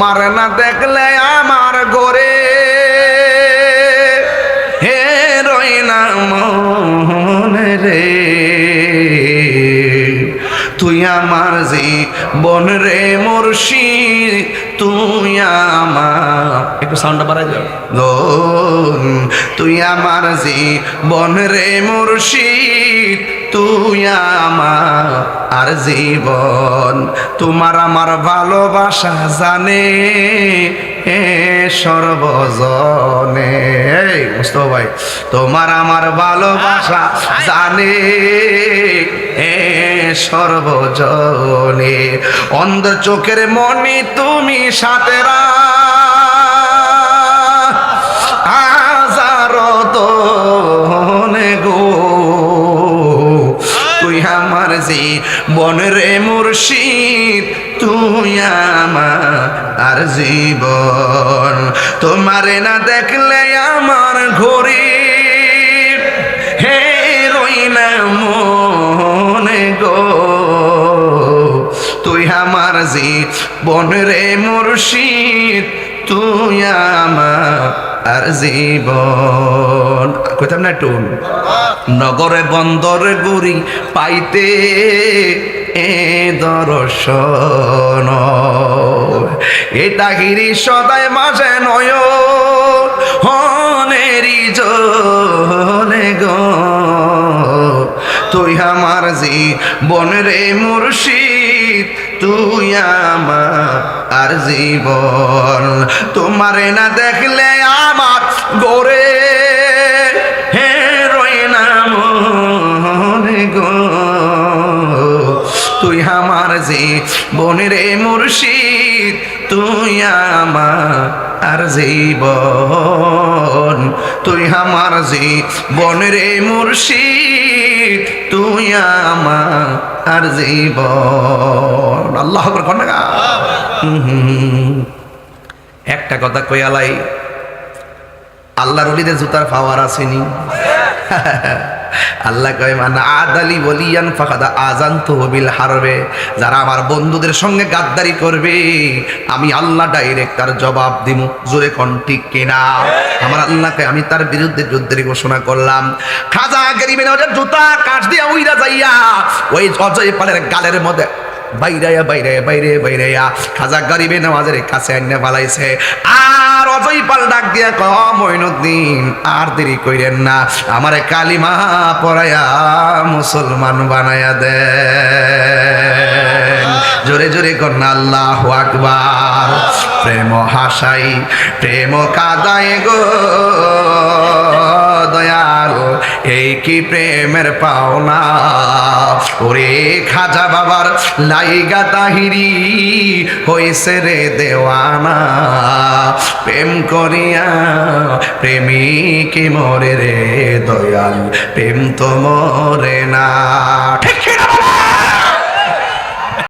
তোমার না দেখলে আমার গোরে হে রই না মনে রে। তুই আমার জীবন রে মুর্শিদ তুই আমার একটু সাউন্ডটা বাড়াই যাও তুই আমার জীবন রে মুর্শিদ তুই আমার আর জীবন। তোমার আমার ভালোবাসা জানে সর্বজনে। মুস্তফা ভাই, তোমার আমার ভালোবাসা জানে সর্বজনে। অন্ধ চোখের মনি তুমি হাজার যে বনরে মুর্শিদ, তুই আমার জীবন। তোমারে না দেখলে আমার ঘড়ি। হে রই না মনে গো। তুই আমার জি বনরে মুর্শিদ, তুই আমার আর জীবন। কইতাম না একটু নগরে বন্দর গুড়ি পাইতে এ দর্শন। এটা হিরি সদায় মাঝে নয় হনেরি জনে গো। তুই আমার জি বনরে মুর্শিদ, তুই আমার আর জীবন। তোমারে না দেখলে আমার গোরে হে রই না মনে গো। তুই আমার যে বনেরে মুর্শিদ, তুই আমার জীবন। তুই আমার যে বনেরে মুর্শিদ, তুই আমার জীবন। আল্লাহ আকবার একটা কথা কয়ালাই আল্লাহ রলিদের জুতার পাওয়ার আসেনি। আল্লাহ কয় মানে আদালি বলিয়ান ফাকাদা আজান তো বিল হারবে। যারা আমার বন্ধুদের সঙ্গে গাদ্দারি করবে, আমি আল্লাহ ডাইরেক্ট তার জবাব দিমু। জোরে কোন ঠিক কিনা? আমার আল্লাহকে আমি তার বিরুদ্ধে যুদ্ধের ঘোষণা করলাম। খাজা ওদের জুতা কাঠ দিয়া উইরা যাইয়া ওই অজয় পালের গালের মধ্যে বাইরাইয়া বাইরে বাইরে বাইরাইয়া খাজা গরিবে নামাজের কাছে আইনে পালাইছে। আর অজয় পাল ডাক দিয়া ক মইনুদ্দিন আর দেরি কইরেন না। আমারে কালিমা পড়ায়া মুসলমান বানায়া দে জোরে জোরে কন্যা আল্লাহ আকবার। প্রেম হাসাই, প্রেম কাদায় গো। দয়াল, এই কি প্রেমের পাওনা? ওরে খাজা বাবার লাইগা তাহিরি হইছে রে দেওয়ানা। প্রেম করিয়া প্রেমিকে মরে রে দয়াল, প্রেম তো মরে না। ঠিক?